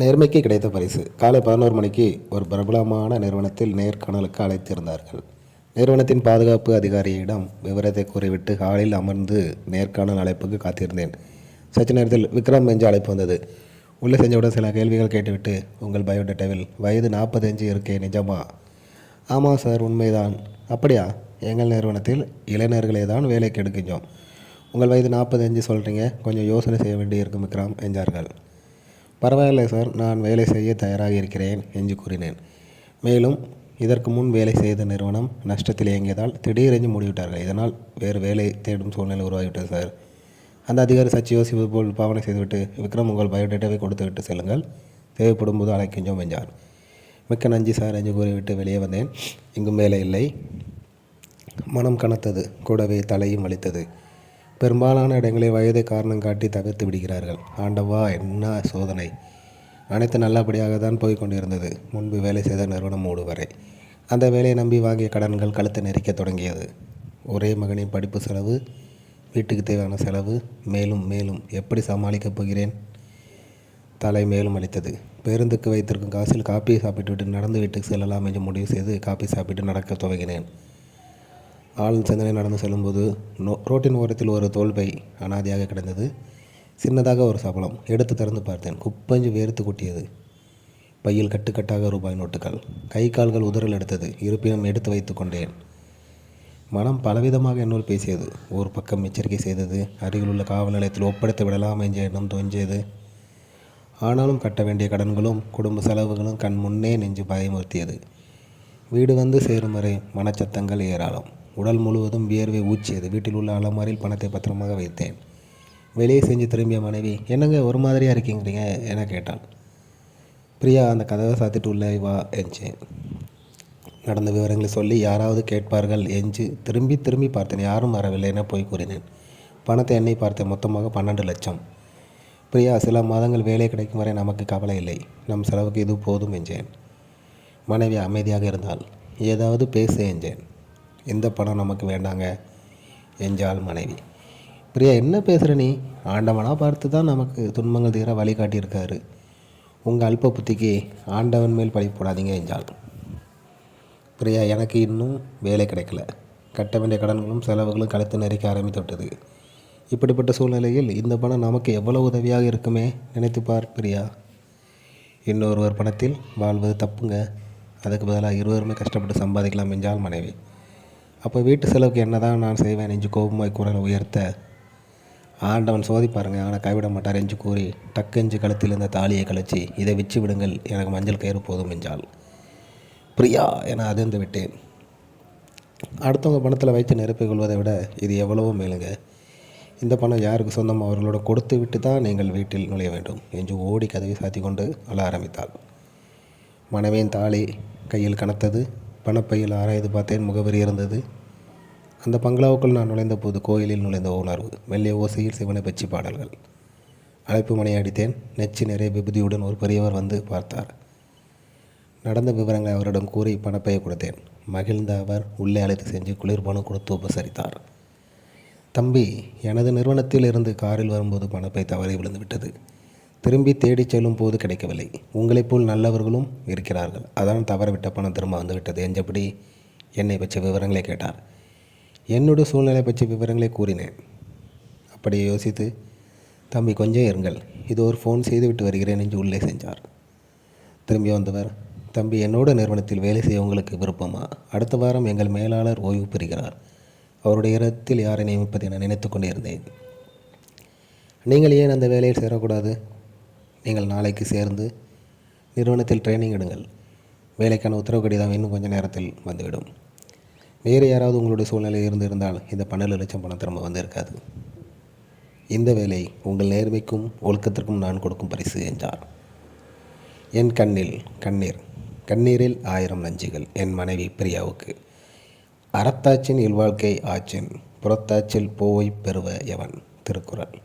நேர்மைக்கு கிடைத்த பரிசு. காலை பதினோரு மணிக்கு ஒரு பிரபலமான நிறுவனத்தில் நேர்காணலுக்கு அழைத்திருந்தார்கள். நிறுவனத்தின் பாதுகாப்பு அதிகாரியிடம் விவரத்தை கூறிவிட்டு ஹாலில் அமர்ந்து நேர்காணல் அழைப்புக்கு காத்திருந்தேன். சற்று நேரத்தில் விக்ரம் என்று அழைப்பு வந்தது. உள்ளே செஞ்சவுடன் சில கேள்விகள் கேட்டுவிட்டு உங்கள் பயோடேட்டாவில் வயது நாற்பத்தஞ்சு இருக்கே நிஜமா? ஆமாம் சார் உண்மைதான். அப்படியா? எங்கள் நிறுவனத்தில் இளைஞர்களே தான் வேலைக்கு எடுக்கின்றோம். உங்கள் வயது நாற்பத்தஞ்சு சொல்கிறீங்க கொஞ்சம் யோசனை செய்ய வேண்டியிருக்கும் விக்ரம் என்றார்கள். பரவாயில்லை சார் நான் வேலை செய்ய தயாராக இருக்கிறேன் என்று கூறினேன். மேலும் இதற்கு முன் வேலை செய்த நிறுவனம் நஷ்டத்தில் இயங்கியதால் திடீரென்று மூடிவிட்டார்கள். இதனால் வேறு வேலை தேடும் சூழ்நிலை உருவாகிவிட்டது சார். அந்த அதிகாரி சச்சி யோசிப்பது போல் பாவனை செய்துவிட்டு விக்ரம் உங்கள் பயோடேட்டாவை கொடுத்துவிட்டு செல்லுங்கள். தேவைப்படும் போது அழைக்கின்றோம் என்றார். மிக்க நன்றி சார் என்று கூறிவிட்டு வெளியே வந்தேன். இங்கும் வேலை இல்லை. மனம் கனத்தது. கூடவே தலையும் வலித்தது. பெரும்பாலான இடங்களில் வயதை காரணம் காட்டி தகர்த்து விடுகிறார்கள். ஆண்டவா என்ன சோதனை? அனைத்து நல்லபடியாக தான் போய் கொண்டிருந்தது. முன்பு வேலை செய்த நிறுவனம் மூடு வரை அந்த வேலையை நம்பி வாங்கிய கடன்கள் கழுத்தை நெரிக்க தொடங்கியது. ஒரே மகனின் படிப்பு செலவு வீட்டுக்கு தேவையான செலவு மேலும் மேலும் எப்படி சமாளிக்கப் போகிறேன்? தலை மேலும் அளித்தது. பேருந்துக்கு வைத்திருக்கும் காசில் காப்பியை சாப்பிட்டுவிட்டு நடந்து வீட்டுக்கு செல்லலாம் என்று முடிவு செய்து காப்பி சாப்பிட்டு நடக்க துவங்கினேன். ஆளும் சிந்தனை நடந்து செல்லும்போது நோ ரோட்டின் ஓரத்தில் ஒரு தோல்பை அனாதையாக கிடந்தது. சின்னதாக ஒரு சபலம் எடுத்து திறந்து பார்த்தேன். குப்பஞ்சு வேர்த்து கொட்டியது. பையில் கட்டுக்கட்டாக ரூபாய் நோட்டுகள். கை கால்கள் உதறல் எடுத்தது. இருப்பினும் எடுத்து வைத்து கொண்டேன். மனம் பலவிதமாக என்னுள் பேசியது. ஒரு பக்கம் எச்சரிக்கை செய்தது. அருகிலுள்ள காவல் நிலையத்தில் ஒப்படைத்து விடலாம் என்ற எண்ணம் தோன்றியது. ஆனாலும் கட்ட வேண்டிய கடன்களும் குடும்ப செலவுகளும் கண் முன்னே நெஞ்சு பயமுறுத்தியது. வீடு வந்து சேரும் வரை மனச்சத்தங்கள் ஏராளம். உடல் முழுவதும் வியர்வை ஊச்சியது வீட்டில் உள்ள அலமாரியில் பணத்தை பத்திரமாக வைத்தேன். வெளியே செஞ்சு திரும்பிய மனைவி என்னங்க ஒரு மாதிரியாக இருக்கீங்கிறீங்க? என கேட்டாள். பிரியா அந்த கதவை சாத்திட்டு உள்ளே வா எஞ்சேன் நடந்த விவரங்களை சொல்லி யாராவது கேட்பார்கள் என்று திரும்பி திரும்பி பார்த்தேன். யாரும் வரவில்லை என போய் கூறினேன். பணத்தை என்னை பார்த்தேன் மொத்தமாக பன்னெண்டு லட்சம். பிரியா சில மாதங்கள் வேலை கிடைக்கும் வரை நமக்கு கவலை இல்லை. நம் செலவுக்கு இது போதும் என்றேன். மனைவி அமைதியாக இருந்தால் ஏதாவது பேச என்றேன். எந்த பணம் நமக்கு வேண்டாங்க? என்றாள் மனைவி. பிரியா என்ன பேசுகிற நீ? ஆண்டவனாக பார்த்து தான் நமக்கு துன்பங்கள் தீர வழிகாட்டியிருக்காரு உங்கள் அல்ப புத்திக்கு ஆண்டவன் மேல் பழி போடாதீங்க என்றாள். பிரியா எனக்கு இன்னும் வேலை கிடைக்கல. கட்ட வேண்டிய கடன்களும் செலவுகளும் கழுத்து நெரிக்க ஆரம்பித்து விட்டது. இப்படிப்பட்ட சூழ்நிலையில் இந்த பணம் நமக்கு எவ்வளவு உதவியாக இருக்குமே நினைத்து பார் பிரியா. இன்னொருவர் பணத்தில் வாழ்வது தப்புங்க. அதுக்கு பதிலாக இருவருமே கஷ்டப்பட்டு சம்பாதிக்கலாம் என்றால் மனைவி. அப்போ வீட்டு செலவுக்கு என்ன தான் நான் செய்வேன் என்று கோபமாய் குரலை உயர்த்த. ஆண்டவன் சோதிப்பாருங்க ஆனால் கைவிட மாட்டார் என்று கூறி டக்கெஞ்சு கழுத்தில் இருந்த தாலியை கழிச்சு இதை வச்சு விடுங்கள் எனக்கு மஞ்சள் கயிறு போதும் என்றாள். பிரியா என அதிர்ந்து விட்டேன். அடுத்தவங்க பணத்தில் வைத்து நிரப்பிக் கொள்வதை விட இது எவ்வளவோ மேலுங்க. இந்த பணம் யாருக்கு சொந்தம்? அவர்களோட கொடுத்து விட்டு தான் நீங்கள் வீட்டில் நுழைய வேண்டும் என்று ஓடி கதவை சாத்தி கொண்டு அழ ஆரம்பித்தாள். மனைவியின் தாலி கையில் கனத்தது பணப்பையில் ஆராய்ந்து பார்த்தேன் முகவரி இருந்தது. அந்த பங்களாவுக்குள் நான் நுழைந்த போது கோயிலில் நுழைந்த உணர்வு மெல்லிய ஓசையில் சிவனை பற்றி பாடல்கள். அழைப்பு மணி அடித்தேன். நெச்சு நிறைய விபதியுடன் ஒரு பெரியவர் வந்து பார்த்தார். நடந்த விவரங்களை அவரிடம் கூறி பணப்பையை கொடுத்தேன். மகிழ்ந்த அவர் உள்ளே அழைத்து செஞ்சு குளிர்பானம் கொடுத்து உபசரித்தார். தம்பி எனது நிறுவனத்தில் இருந்து காரில் வரும்போது பணப்பை தவறி விழுந்துவிட்டது. திரும்பி தேடிச் செல்லும் போது கிடைக்கவில்லை. உங்களைப் போல் நல்லவர்களும் இருக்கிறார்கள். அதான் தவறவிட்ட பணம் திரும்ப வந்துவிட்டது என்றபடி என்னை பற்றிய விவரங்களை கேட்டார். என்னுடைய சூழ்நிலை பற்றிய விவரங்களை கூறினேன். அப்படியே யோசித்து தம்பி கொஞ்சம் இருங்கள். இது ஒரு ஃபோன் செய்துவிட்டு வருகிறேன் என்று உள்ளே சென்றார். திரும்பி வந்தவர் தம்பி என்னோட நிறுவனத்தில் வேலை செய்ய உங்களுக்கு விருப்பமா? அடுத்த வாரம் எங்கள் மேலாளர் ஓய்வு பெறுகிறார். அவருடைய இடத்தில் யாரை நியமிப்பது என நினைத்து கொண்டே இருந்தேன். நீங்கள் ஏன் அந்த வேலையில் சேரக்கூடாது? நீங்கள் நாளைக்கு சேர்ந்து நிறுவனத்தில் ட்ரைனிங் எடுங்கள். வேலைக்கான உத்தரவு கடிதம் இன்னும் கொஞ்சம் நேரத்தில் வந்துவிடும். வேறு யாராவது உங்களுடைய சூழ்நிலையில் இருந்து இருந்தால் இந்த பன்னெண்டு லட்சம் பணம் திரும்ப வந்திருக்காது. இந்த வேலை உங்கள் நேர்மைக்கும் ஒழுக்கத்திற்கும் நான் கொடுக்கும் பரிசு என்றார். என் கண்ணில் கண்ணீர். கண்ணீரில் ஆயிரம் நஞ்சுகள் என் மனைவி பிரியாவுக்கு. அறத்தாச்சின் இல்வாழ்க்கை ஆச்சின் புறத்தாச்சில் போய் பெறுவ எவன்? திருக்குறள்.